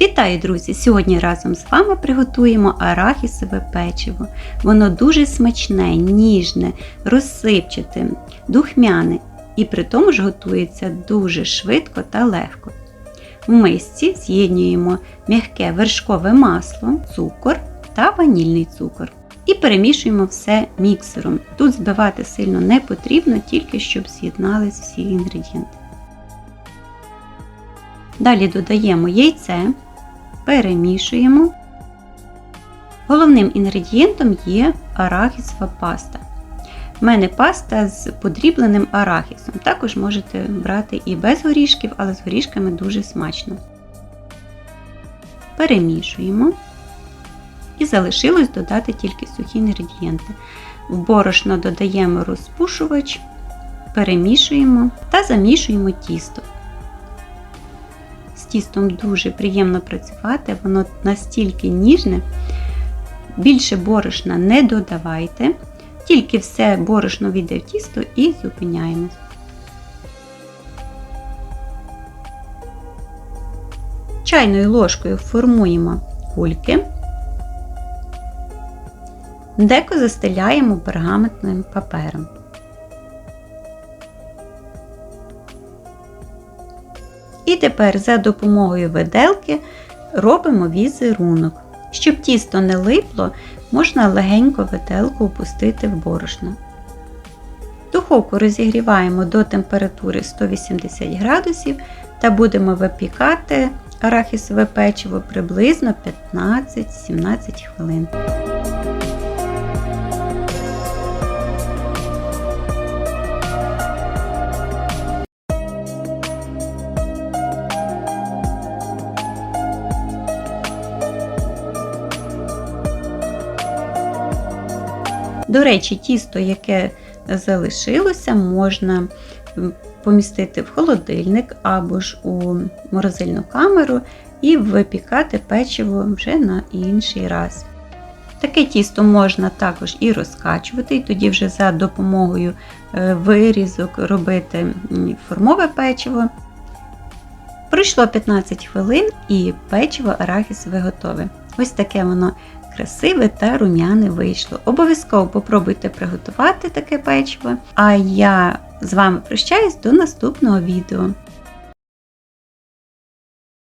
Вітаю, друзі! Сьогодні разом з вами приготуємо арахісове печиво. Воно дуже смачне, ніжне, розсипчате, духмяне і при тому ж готується дуже швидко та легко. В мисці з'єднуємо м'яке вершкове масло, цукор та ванільний цукор. І перемішуємо все міксером. Тут збивати сильно не потрібно, тільки щоб з'єднались всі інгредієнти. Далі додаємо яйце, перемішуємо. Головним інгредієнтом є арахісова паста. У мене паста з подрібленим арахісом. Також можете брати і без горішків, але з горішками дуже смачно. Перемішуємо. І залишилось додати тільки сухі інгредієнти. В борошно додаємо розпушувач, перемішуємо та замішуємо тісто. Тістом дуже приємно працювати, воно настільки ніжне. Більше борошна не додавайте, тільки все борошно війде в тісто і зупиняємось. Чайною ложкою формуємо кульки, деко застеляємо пергаментним папером. І тепер за допомогою виделки робимо візерунок. Щоб тісто не липло, можна легенько виделку опустити в борошно. Духовку розігріваємо до температури 180 градусів та будемо випікати арахісове печиво приблизно 15-17 хвилин. До речі, тісто, яке залишилося, можна помістити в холодильник або ж у морозильну камеру і випікати печиво вже на інший раз. Таке тісто можна також і розкачувати, і тоді вже за допомогою вирізок робити формове печиво. Пройшло 15 хвилин і печиво арахісове готове. Ось таке воно красиве та рум'яне вийшло. Обов'язково попробуйте приготувати таке печиво. А я з вами прощаюсь до наступного відео.